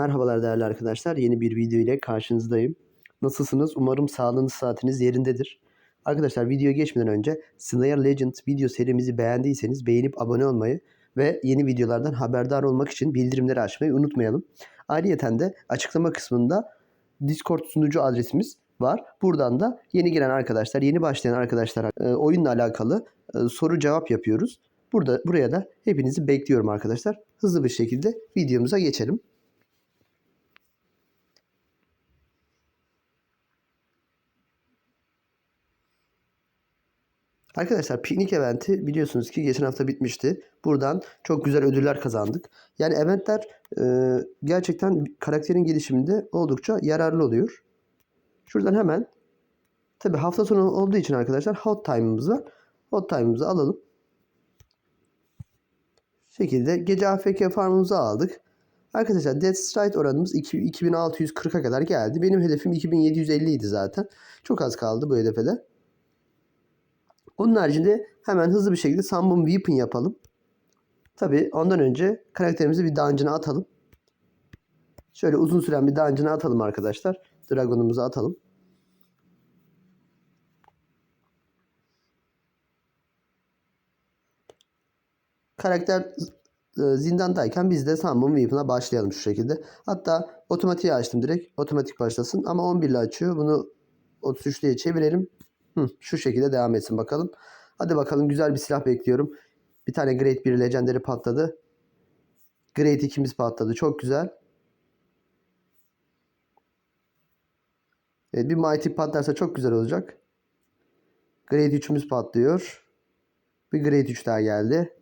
Merhabalar değerli arkadaşlar. Yeni bir video ile karşınızdayım. Nasılsınız? Umarım sağlığınız saatiniz yerindedir. Arkadaşlar videoya geçmeden önce Slayer Legend video serimizi beğendiyseniz beğenip abone olmayı ve yeni videolardan haberdar olmak için bildirimleri açmayı unutmayalım. Ayrıca de açıklama kısmında Discord sunucu adresimiz var. Buradan da yeni giren arkadaşlar, yeni başlayan arkadaşlara e, oyunla alakalı e, soru cevap yapıyoruz. Burada buraya da hepinizi bekliyorum arkadaşlar. Hızlı bir şekilde videomuza geçelim. Arkadaşlar piknik eventi biliyorsunuz ki geçen hafta bitmişti. Buradan çok güzel ödüller kazandık. Yani eventler e, gerçekten karakterin gelişiminde oldukça yararlı oluyor. Şuradan hemen tabi hafta sonu olduğu için arkadaşlar hot time'ımız var. Hot time'ımızı alalım. Şekilde gece AFK farmımızı aldık. Arkadaşlar Death Strike oranımız 2640'a kadar geldi. Benim hedefim 2750 idi zaten. Çok az kaldı bu hedefe de. Onun haricinde hemen hızlı bir şekilde Summon Weapon yapalım. Tabi ondan önce karakterimizi bir dungeon'a atalım. Şöyle uzun süren bir dungeon'a atalım arkadaşlar. Dragon'umuzu atalım. Karakter e, zindandayken biz de Summon Weapon'a başlayalım şu şekilde. Hatta otomatiği açtım direkt. Otomatik başlasın ama 11 ile açıyor. Bunu 33'lüye çevirelim. Hı, şu şekilde devam etsin bakalım. Hadi bakalım güzel bir silah bekliyorum. Bir tane Great 1 Legendary patladı. Great 2'miz patladı. Çok güzel. Evet, bir Mighty patlarsa çok güzel olacak. Great 3'ümüz patlıyor. Bir Great 3 daha geldi.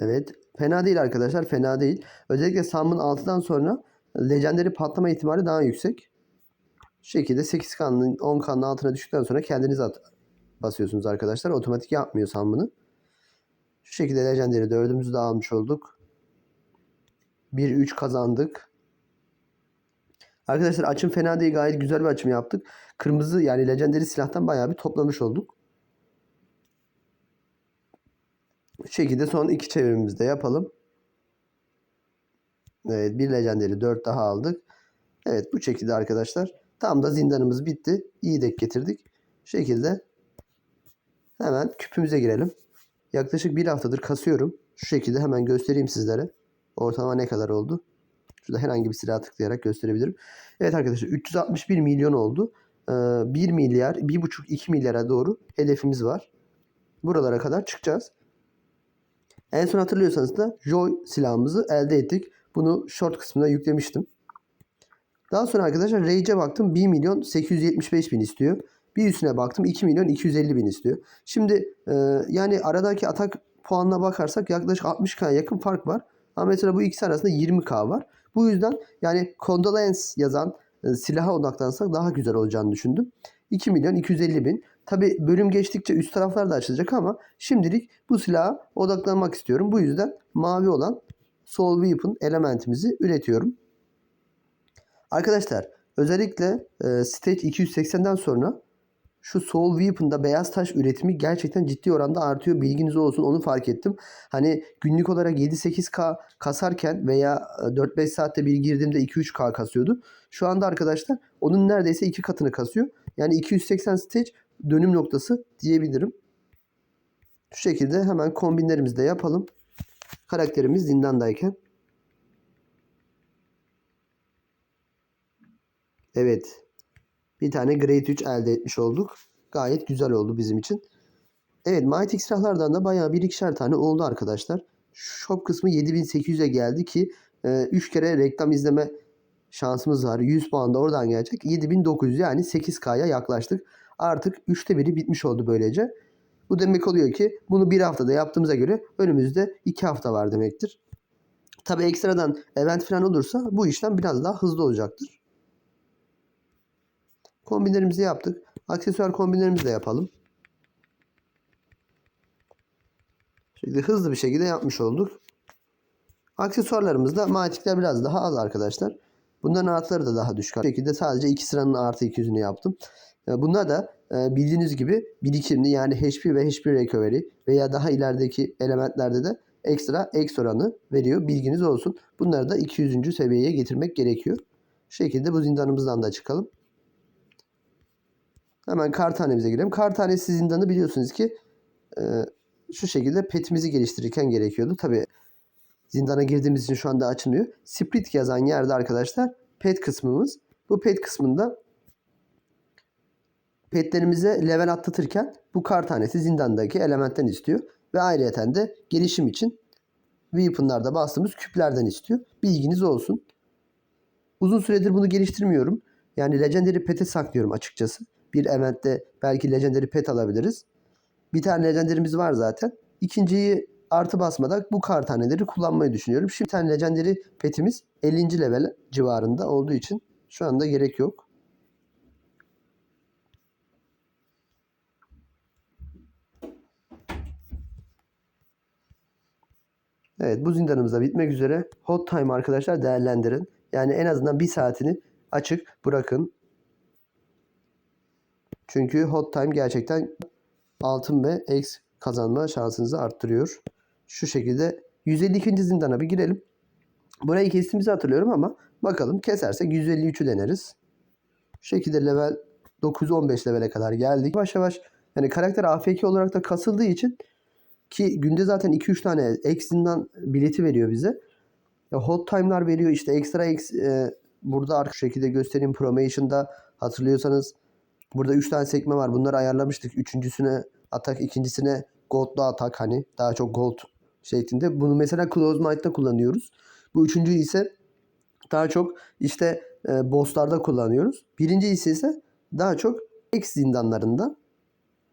Evet. Fena değil arkadaşlar. Fena değil. Özellikle Summon 6'dan sonra Legendary patlama ihtimali daha yüksek. Şu şekilde 8 kanın 10 kanın altına düştükten sonra kendiniz at basıyorsunuz arkadaşlar. Otomatik yapmıyor Summon'ı. Şu şekilde Legendary 4'ümüzü de almış olduk. 1-3 kazandık. Arkadaşlar açım fena değil. Gayet güzel bir açım yaptık. Kırmızı yani Legendary silahtan bayağı bir toplamış olduk. Şu şekilde son iki çevirimizde yapalım. Evet bir legendary 4 daha aldık. Evet bu şekilde arkadaşlar. Tam da zindanımız bitti. İyi dek getirdik. Şu şekilde hemen küpümüze girelim. Yaklaşık bir haftadır kasıyorum. Şu şekilde hemen göstereyim sizlere. Ortalama ne kadar oldu? Şurada herhangi bir silah tıklayarak gösterebilirim. Evet arkadaşlar 361 milyon oldu. 1 milyar, 1,5-2 milyara doğru hedefimiz var. Buralara kadar çıkacağız. En son hatırlıyorsanız da Joy silahımızı elde ettik. Bunu short kısmına yüklemiştim. Daha sonra arkadaşlar Rage'e baktım 1 milyon 875 bin istiyor. Bir üstüne baktım 2 milyon 250 bin istiyor. Şimdi e, yani aradaki atak puanına bakarsak yaklaşık 60k yakın fark var. Ama mesela bu ikisi arasında 20k var. Bu yüzden yani Condolence yazan e, silaha odaklansak daha güzel olacağını düşündüm. 2 milyon 250 bin. Tabi bölüm geçtikçe üst taraflar da açılacak ama şimdilik bu silaha odaklanmak istiyorum. Bu yüzden mavi olan Soul Weapon elementimizi üretiyorum. Arkadaşlar özellikle e, Stage 280'den sonra şu Soul Weapon'da beyaz taş üretimi gerçekten ciddi oranda artıyor. Bilginiz olsun onu fark ettim. Hani günlük olarak 7-8K kasarken veya 4-5 saatte bir girdiğimde 2-3K kasıyordu. Şu anda arkadaşlar onun neredeyse iki katını kasıyor. Yani 280 stage dönüm noktası diyebilirim. Şu şekilde hemen kombinlerimizi de yapalım. Karakterimiz zindandayken. Evet. Bir tane Grade 3 elde etmiş olduk. Gayet güzel oldu bizim için. Evet Mighty silahlardan da bayağı bir ikişer tane oldu arkadaşlar. Shop kısmı 7800'e geldi ki 3 e, kere reklam izleme şansımız var. 100 puan da oradan gelecek. 7900 yani 8K'ya yaklaştık. Artık 3'te biri bitmiş oldu böylece. Bu demek oluyor ki bunu bir haftada yaptığımıza göre önümüzde 2 hafta var demektir. Tabi ekstradan event falan olursa bu işlem biraz daha hızlı olacaktır. Kombinlerimizi yaptık. Aksesuar kombinlerimizi de yapalım. Şimdi hızlı bir şekilde yapmış olduk. Aksesuarlarımızda matikler biraz daha az arkadaşlar. Bunların artıları da daha düşük. Bu şekilde sadece iki sıranın artı 200'ünü yaptım. Bunlar da bildiğiniz gibi birikimli yani HP ve HP recovery veya daha ilerideki elementlerde de ekstra X oranı veriyor. Bilginiz olsun. Bunları da 200. seviyeye getirmek gerekiyor. Şu şekilde bu zindanımızdan da çıkalım. Hemen kar tanemize girelim. Kar tanesi zindanı biliyorsunuz ki e, şu şekilde petimizi geliştirirken gerekiyordu. Tabi zindana girdiğimiz için şu anda açılmıyor. Split yazan yerde arkadaşlar pet kısmımız. Bu pet kısmında petlerimize level atlatırken bu kar tanesi zindandaki elementten istiyor. Ve ayrıyeten de gelişim için weapon'larda bastığımız küplerden istiyor. Bilginiz olsun. Uzun süredir bunu geliştirmiyorum. Yani Legendary Pet'e saklıyorum açıkçası. Bir eventte belki Legendary Pet alabiliriz. Bir tane Legendary'miz var zaten. İkinciyi artı basmadan bu kar taneleri kullanmayı düşünüyorum. Şimdi bir tane Legendary Pet'imiz 50. level civarında olduğu için şu anda gerek yok. Evet bu zindanımız da bitmek üzere. Hot time arkadaşlar değerlendirin. Yani en azından bir saatini açık bırakın. Çünkü hot time gerçekten altın ve X kazanma şansınızı arttırıyor. Şu şekilde 152. zindana bir girelim. Burayı kestiğimizi hatırlıyorum ama bakalım kesersek 153'ü deneriz. Şu şekilde level 915 levele kadar geldik. Yavaş yavaş yani karakter AFK olarak da kasıldığı için ki günde zaten 2-3 tane X'inden bileti veriyor bize. Hot time'lar veriyor işte ekstra X e, burada arka şekilde göstereyim promotion'da hatırlıyorsanız burada 3 tane sekme var. Bunları ayarlamıştık. Üçüncüsüne atak, ikincisine gold'lu atak hani daha çok gold şeklinde. Bunu mesela Close Might'ta kullanıyoruz. Bu üçüncü ise daha çok işte e, bosslarda kullanıyoruz. Birinci ise ise daha çok X zindanlarında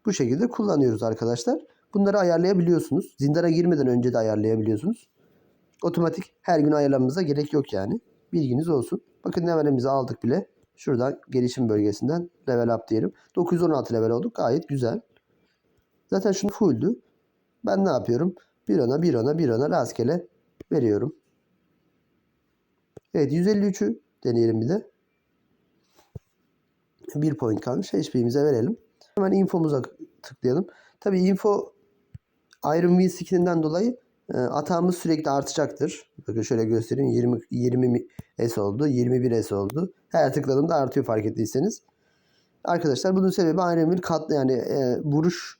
bu şekilde kullanıyoruz arkadaşlar. Bunları ayarlayabiliyorsunuz. Zindana girmeden önce de ayarlayabiliyorsunuz. Otomatik her gün ayarlamamıza gerek yok yani. Bilginiz olsun. Bakın levelimizi aldık bile. Şuradan gelişim bölgesinden level up diyelim. 916 level olduk. Gayet güzel. Zaten şunu fulldü. Ben ne yapıyorum? Bir ona bir ona bir ona rastgele veriyorum. Evet 153'ü deneyelim bir de. Bir point kalmış. HP'mize verelim. Hemen infomuza tıklayalım. Tabii info Iron Will skininden dolayı e, atağımız sürekli artacaktır. Bakın şöyle göstereyim. 20 20 S oldu. 21 S oldu. Her tıkladığımda artıyor fark ettiyseniz. Arkadaşlar bunun sebebi Iron Will kat yani e, vuruş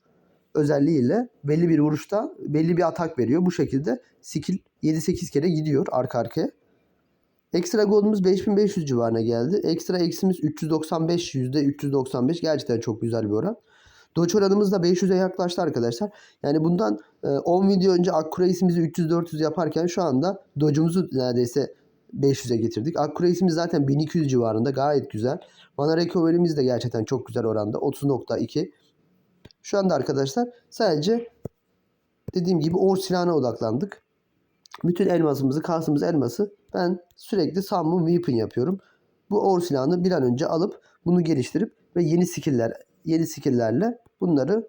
özelliğiyle belli bir vuruşta belli bir atak veriyor. Bu şekilde skill 7-8 kere gidiyor arka arkaya. Ekstra gold'umuz 5500 civarına geldi. Ekstra eksimiz 395 %395 gerçekten çok güzel bir oran. Dodge oranımız da 500'e yaklaştı arkadaşlar. Yani bundan 10 video önce accuracy'mizi 300-400 yaparken şu anda Dodge'umuzu neredeyse 500'e getirdik. Accuracy'miz zaten 1200 civarında gayet güzel. Mana recovery'miz de gerçekten çok güzel oranda 30.2. Şu anda arkadaşlar sadece dediğim gibi or silahına odaklandık. Bütün elmasımızı, kastığımız elması ben sürekli summon weapon yapıyorum. Bu or silahını bir an önce alıp bunu geliştirip ve yeni skill'ler, yeni skill'lerle bunları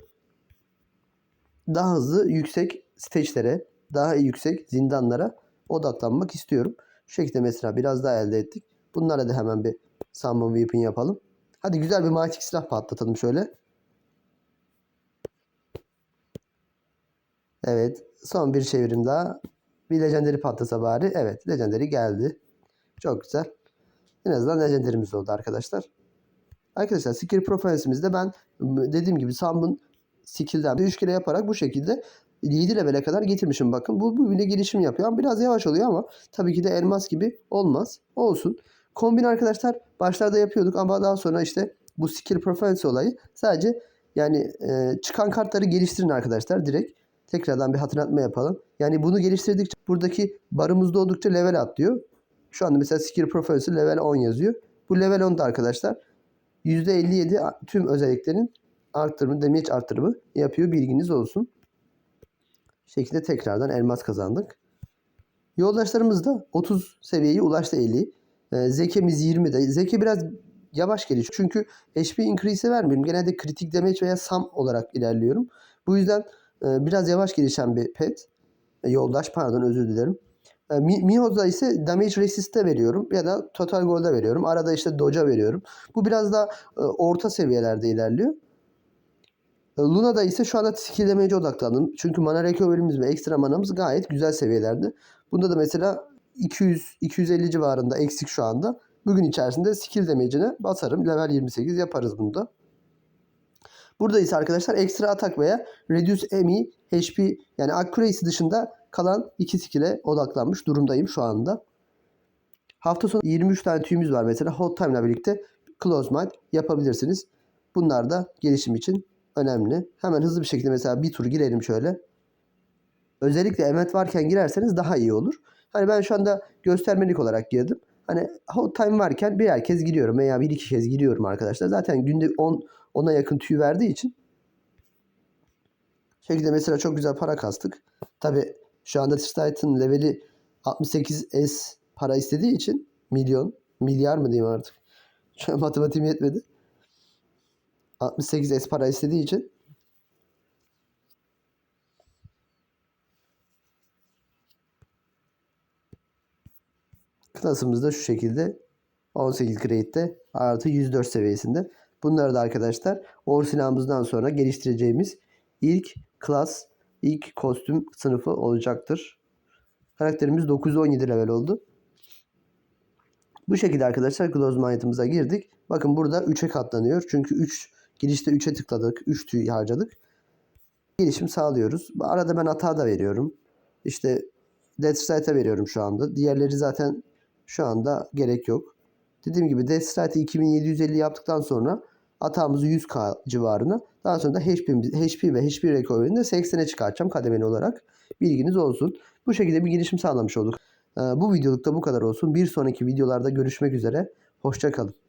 daha hızlı yüksek stage'lere, daha yüksek zindanlara odaklanmak istiyorum. Şu şekilde mesela biraz daha elde ettik. Bunlara da hemen bir summon weapon yapalım. Hadi güzel bir magic silah patlatalım şöyle. Evet. Son bir çevirim daha. Bir legendary patlasa bari. Evet. Legendary geldi. Çok güzel. En azından legendary'miz oldu arkadaşlar. Arkadaşlar skill profile'simizde ben dediğim gibi Samb'ın skill'den 3 kere yaparak bu şekilde 7 level'e kadar getirmişim bakın. Bu, bu bile gelişim yapıyor. Biraz yavaş oluyor ama tabii ki de elmas gibi olmaz. Olsun. Kombin arkadaşlar başlarda yapıyorduk ama daha sonra işte bu skill profiles olayı sadece yani e, çıkan kartları geliştirin arkadaşlar direkt. Tekrardan bir hatırlatma yapalım. Yani bunu geliştirdikçe buradaki barımız oldukça level atlıyor. Şu anda mesela skill profilesi level 10 yazıyor. Bu level 10'da arkadaşlar %57 tüm özelliklerin arttırımı, damage arttırımı yapıyor. Bilginiz olsun. Bu şekilde tekrardan elmas kazandık. Yoldaşlarımız da 30 seviyeye ulaştı 50. Ee, zekemiz 20'de. Zeke biraz yavaş gelişiyor. Çünkü HP increase'e vermiyorum. Genelde kritik damage veya sum olarak ilerliyorum. Bu yüzden e, biraz yavaş gelişen bir pet. E, yoldaş pardon özür dilerim. E, Miho'da ise damage resist'e veriyorum ya da total gold'a veriyorum. Arada işte dodge'a veriyorum. Bu biraz da e, orta seviyelerde ilerliyor. E, Luna'da ise şu anda skill damage'e odaklandım. Çünkü mana recovery'miz ve ekstra manamız gayet güzel seviyelerde. Bunda da mesela 200-250 civarında eksik şu anda. Bugün içerisinde skill damage'ine basarım. Level 28 yaparız bunu da. Burada ise arkadaşlar ekstra atak veya reduce ME, HP yani accuracy dışında kalan iki skill'e odaklanmış durumdayım şu anda. Hafta sonu 23 tane tüyümüz var mesela. Hot Time ile birlikte Close Mind yapabilirsiniz. Bunlar da gelişim için önemli. Hemen hızlı bir şekilde mesela bir tur girelim şöyle. Özellikle emet varken girerseniz daha iyi olur. Hani ben şu anda göstermelik olarak girdim. Hani hot time varken birer kez giriyorum veya bir iki kez giriyorum arkadaşlar. Zaten günde 10 ona yakın tüy verdiği için şekilde mesela çok güzel para kastık. Tabi şu anda Titan'ın leveli 68S para istediği için milyon, milyar mı diyeyim artık. Şu matematiğim yetmedi. 68S para istediği için Klasımız da şu şekilde 18 grade'de artı 104 seviyesinde. Bunlar da arkadaşlar or sonra geliştireceğimiz ilk klas, ilk kostüm sınıfı olacaktır. Karakterimiz 917 level oldu. Bu şekilde arkadaşlar Close Mind'ımıza girdik. Bakın burada 3'e katlanıyor. Çünkü 3 girişte 3'e tıkladık. 3 tüy harcadık. Gelişim sağlıyoruz. Arada ben hata da veriyorum. İşte Death veriyorum şu anda. Diğerleri zaten şu anda gerek yok. Dediğim gibi Death Strike'ı 2750 yaptıktan sonra hatamızı 100k civarına. Daha sonra da HP, HP ve HP recovery'ini de 80'e çıkartacağım kademeli olarak. Bilginiz olsun. Bu şekilde bir gelişim sağlamış olduk. Ee, Bu videolukta bu kadar olsun. Bir sonraki videolarda görüşmek üzere. Hoşçakalın.